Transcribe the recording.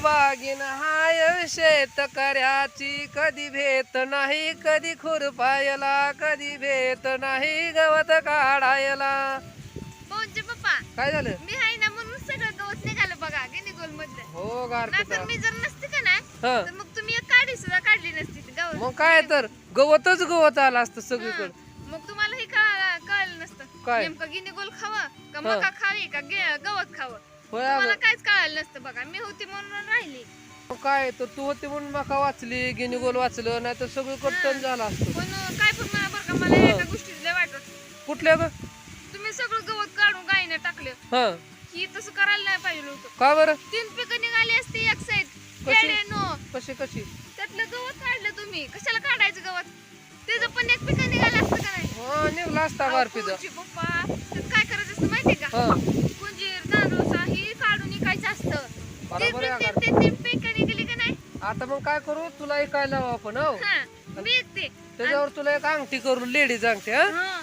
बागीन हाय शेतकऱ्याची कधी भेट नाही कधी खुरपायला कधी भेट नाही गवत काढायला. पप्पा. काय झालं? मी आहे ना म्हणून सगळं गवत निघालं बघा गिनी गोल मधलं हो गार मी जर नसते का हा. तर मग तुम्ही एक काढी सुद्धा काढली नसती ती गवत. मग काय तर गवतच गवत आलं असतं हा. सगळीकडे. मग तुम्हाला हे कळालं कळलं नसतं. काय? नेमकं गिनी गोल खावं का. मका खावी का गे- गवत खावं? होय अगं. काहीच कळालं नसतं बघा. मी होती म्हणून राहिली. मग काय तर तू होती म्हणून मका वाचली गिनी गोल वाचलं नाही तर सगळं कट्टन झालं असतं. पण काय पण मला बरं का मला हा. एका गोष्टीचं लय वाटत कुठल्या ग? तुम्ही सगळं गवत काढून गायने टाकलं. हा. ही तसं करायला नाही पाहिजे होतं. का बरं? तीन पिकं निघाली असती एक साईड कशी? नो. कशी कशी? त्यातलं गवत काढलं तुम्ही. कशाला काढायचं गवत? त्याचं पण एक पिकं निघालं असतं का नाही? हा निघला असता अहो, कुंजी पप्पा? त्यात काय करायचं असतं माहितीये का हा कुंजीर तांदूळ ही काढून विकायचं असतं तीन बरोबर आहे आता मग काय करू? तुला एक काय लावू आपण हो? मी त्याच्यावर तुला एक अंगठी करू लेडीज अंगठी हा? हा.